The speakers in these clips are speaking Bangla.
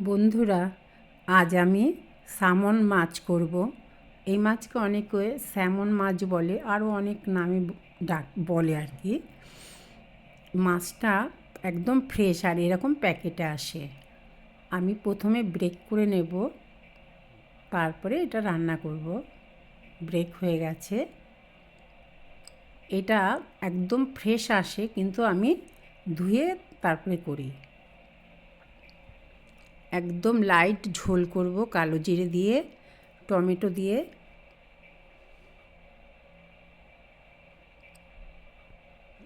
বন্ধুরা, আজ আমি স্যামন মাছ করব। এই মাছকে অনেকে স্যামন মাছ বলে, আরও অনেক নামে ডাক বলে আর কি। মাছটা একদম ফ্রেশ আর এরকম প্যাকেটে আসে। আমি প্রথমে ব্রেক করে নেব, তারপরে এটা রান্না করব। ব্রেক হয়ে গেছে। এটা একদম ফ্রেশ আসে, কিন্তু আমি ধুয়ে তারপরে করি। একদম লাইট ঝোল করব, কালো জিরে দিয়ে, টমেটো দিয়ে।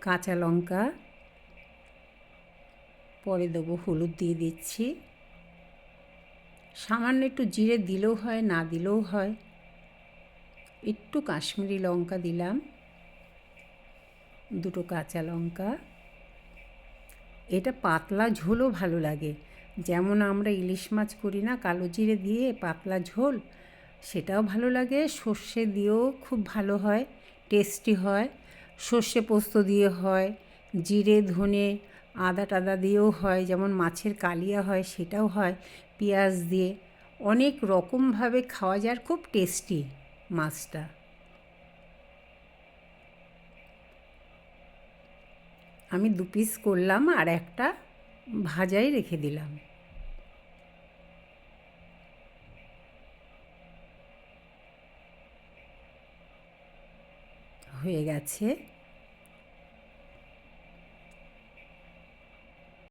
কাঁচা লঙ্কা। পরে দেবো হলুদ দিয়ে দিচ্ছি। সামান্য একটু জিরে দিলেও হয়, না দিলেও হয়। একটু কাশ্মীরি লঙ্কা দিলাম। দুটো কাঁচা লঙ্কা। এটা পাতলা ঝোলও ভালো লাগে। যেমন আমরা ইলিশ মাছ করি না, কালো জিরে দিয়ে পাতলা ঝোল, সেটাও ভালো লাগে। সর্ষে দিয়েও খুব ভালো হয় টেস্টি হয়। সর্ষে পোস্ত দিয়ে হয়, জিরে, ধনে, আদা টাদা দিয়েও হয়, যেমন মাছের কালিয়া হয়, সেটাও হয়, পেঁয়াজ দিয়ে। অনেক রকমভাবে খাওয়া যায় খুব টেস্টি মাছটা। আমি দু পিস করলাম আর একটা ভাজাই রেখে দিলাম। হয়ে গেছে।